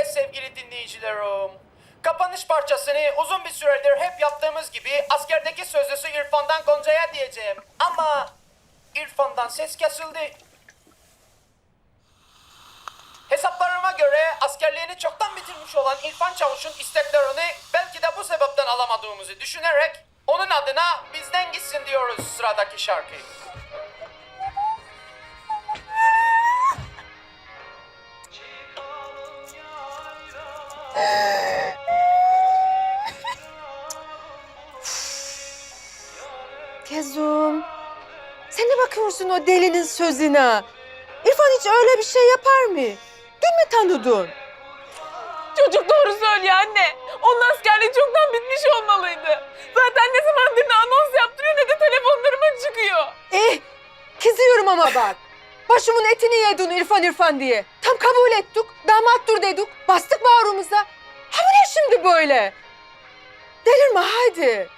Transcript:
Evet sevgili dinleyicilerim. Kapanış parçasını uzun bir süredir hep yaptığımız gibi askerdeki sözlüsü İrfan'dan Gonca'ya diyeceğim. Ama İrfan'dan ses kesildi. Hesaplarıma göre askerliğini çoktan bitirmiş olan İrfan Çavuş'un isteklerini belki de bu sebepten alamadığımızı düşünerek onun adına bizden gitsin diyoruz sıradaki şarkı. Kezum. Sen ne bakıyorsun o delinin sözüne? İrfan hiç öyle bir şey yapar mı? Dün mü tanıdın? Çocuk doğru söylüyor anne. Onun askerliği çoktan bitmiş olmalıydı. Zaten ne zamandır ne anons yaptırıyor ne de telefonlarıma çıkıyor. Eh, kızıyorum ama bak. Başımın etini yedin İrfan İrfan diye. Tam kabul ettik, damat dur dedik. Bastık bağrımıza. Böyle? Delirme hadi.